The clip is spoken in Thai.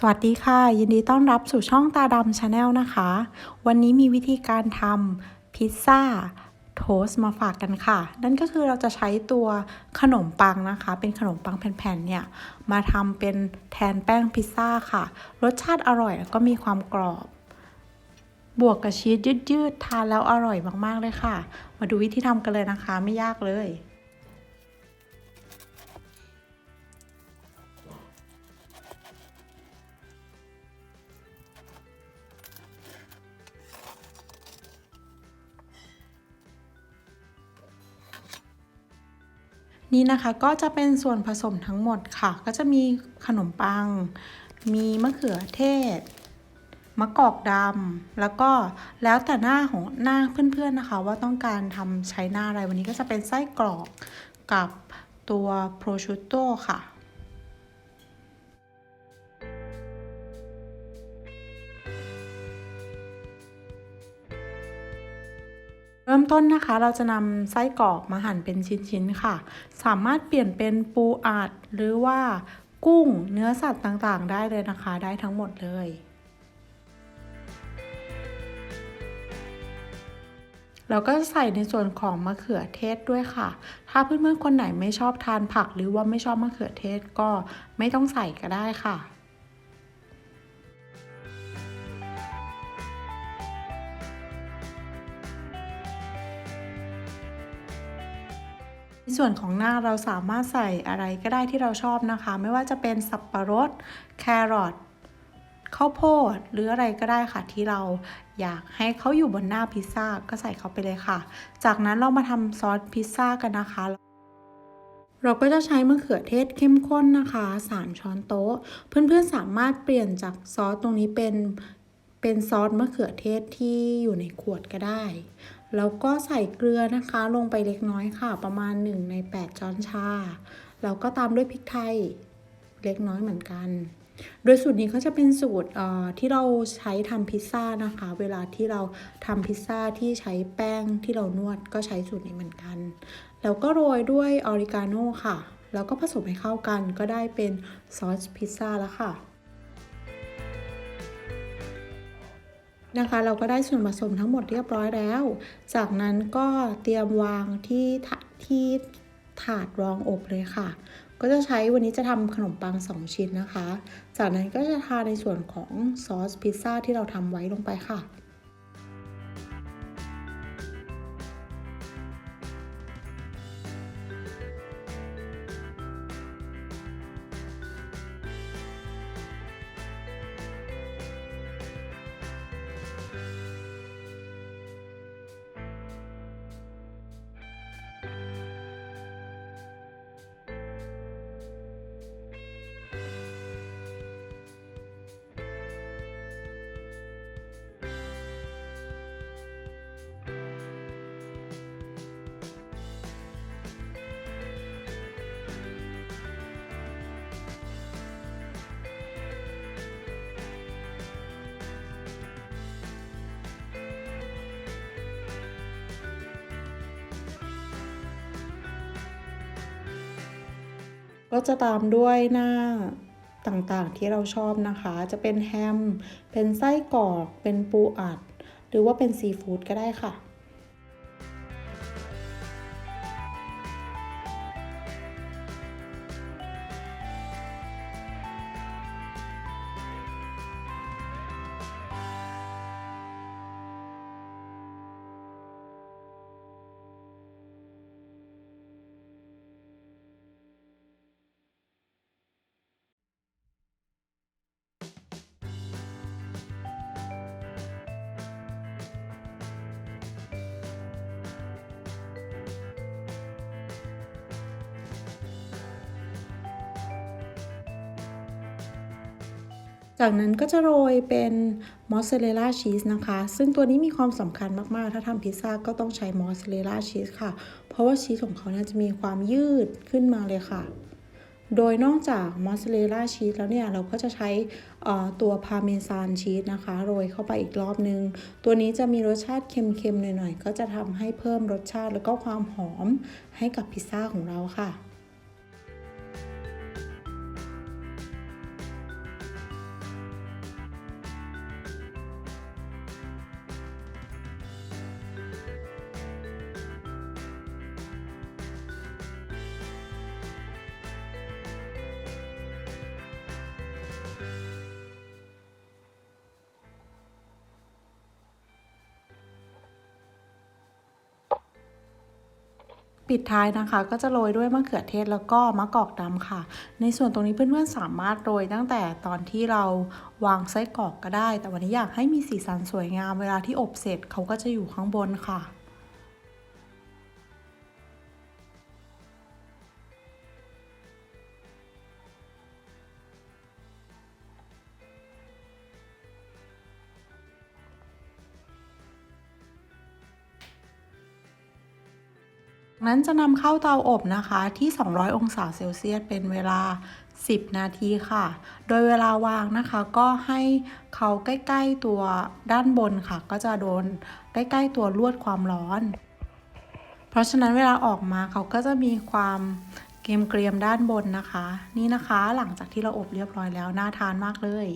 สวัสดีค่ะ ยินดีต้อนรับสู่ช่องตาดำชาแนลนะคะ วันนี้มีวิธีการทำพิซซ่าโทสต์มาฝากกันค่ะ นั่นก็คือเราจะใช้ตัวขนมปังนะคะ เป็นขนมปังแผ่นๆเนี่ย มาทำเป็นแทนแป้งพิซซ่าค่ะ รสชาติอร่อยแล้วก็มีความกรอบ บวกกับชีสยืดๆ ทานแล้วอร่อยมากๆเลยค่ะ มาดูวิธีทำกันเลยนะคะ ไม่ยากเลย นี้นะคะก็จะเป็นส่วนผสมทั้งหมดค่ะ ก็จะมีขนมปัง มีมะเขือเทศมะกอกดำแล้วก็แล้วแต่หน้าของหน้าเพื่อนๆนะคะ ว่าต้องการทำใช้หน้าอะไรวันนี้ก็จะเป็นไส้กรอกกับตัวโปรชูโตค่ะ ริ่มต้นนะคะ เราจะนำไส้กรอกมาหั่นเป็นชิ้นๆค่ะ สามารถเปลี่ยนเป็นปูอัดหรือว่ากุ้งเนื้อสัตว์ต่างๆ ได้เลยนะคะ ได้ทั้งหมดเลยเราก็ใส่ในส่วนของมะเขือเทศด้วยค่ะ ถ้าเพื่อนๆคนไหนไม่ชอบทานผักหรือว่าไม่ชอบมะเขือเทศก็ไม่ต้องใส่ก็ได้ค่ะ ในส่วนของหน้าเราสามารถใส่อะไรก็ได้ที่เราชอบนะคะ ไม่ว่าจะเป็นสับปะรด แครอทข้าวโพดหรืออะไรก็ได้ค่ะที่เราอยากให้เขาอยู่บนหน้าพิซซ่าก็ใส่เขาไปเลยค่ะ จากนั้นเรามาทำซอสพิซซ่ากันนะคะ เราก็จะใช้มะเขือเทศเข้มข้นนะคะ 3 ช้อนโต๊ะ เพื่อนๆสามารถเปลี่ยนจากซอสตรงนี้เป็นเป็นซอสมะเขือเทศที่อยู่ในขวดก็ได้แล้วก็ใส่เกลือนะคะ ลงไปเล็กน้อยค่ะ ประมาณ 1 ใน 8 ช้อนชา แล้วก็ตามด้วยพริกไทยเล็กน้อยเหมือนกัน โดยสูตรนี้เขาจะเป็นสูตรที่เราใช้ทำพิซซ่านะคะ เวลาที่เราทำพิซซ่าที่ใช้แป้งที่เรานวดก็ใช้สูตรนี้เหมือนกัน แล้วก็โรยด้วยออริกาโน่ค่ะ แล้วก็ผสมให้เข้ากันก็ได้เป็นซอสพิซซ่าแล้วค่ะ นะคะ เราก็ได้ส่วนผสมทั้งหมดเรียบร้อยแล้ว จากนั้นก็เตรียมวางที่ที่ถาดรองอบเลยค่ะ ก็จะใช้วันนี้จะทำขนมปัง 2 ชิ้นนะคะ จากนั้นก็จะทาในส่วนของซอสพิซซ่าที่เราทำไว้ลงไปค่ะ ก็จะตามด้วยหน้าต่างๆที่เราชอบนะคะ จะเป็นแฮม เป็นไส้กรอก เป็นปูอัด หรือว่าเป็นซีฟู้ดก็ได้ค่ะ จากนั้นก็จะโรยเป็นมอสซาเรลล่าชีสนะคะ ซึ่งตัวนี้มีความสำคัญมากๆ ถ้าทำพิซซ่าก็ต้องใช้มอสซาเรลล่าชีสค่ะ เพราะว่าชีสของเขาเนี่ยจะมีความยืดขึ้นมาเลยค่ะ โดยนอกจากมอสซาเรลล่าชีสแล้วเนี่ย เราก็จะใช้ตัวพาเมซานชีสนะคะ โรยเข้าไปอีกรอบนึง ตัวนี้จะมีรสชาติเค็มๆหน่อยๆ ก็จะทำให้เพิ่มรสชาติแล้วก็ความหอมให้กับพิซซ่าของเราค่ะ ปิดท้ายนะคะ ก็จะโรยด้วยมะเขือเทศแล้วก็มะกอกดำค่ะ ในส่วนตรงนี้เพื่อนๆสามารถโรยตั้งแต่ตอนที่เราวางไส้กรอกก็ได้ แต่วันนี้อยากให้มีสีสันสวยงามเวลาที่อบเสร็จเขาก็จะอยู่ข้างบนค่ะ นั้นจะนำเข้าเตาอบนะคะที่ 200 องศาเซลเซียสเป็นเวลา 10 นาทีค่ะ โดยเวลาวางนะคะก็ให้เขาใกล้ ๆ ตัวด้านบนค่ะ ก็จะโดนใกล้ ๆ ตัวลวดความร้อน เพราะฉะนั้นเวลาออกมาเขาก็จะมีความเกรียมๆด้านบนนะคะ นี่นะคะหลังจากที่เราอบเรียบร้อยแล้วน่าทานมากเลย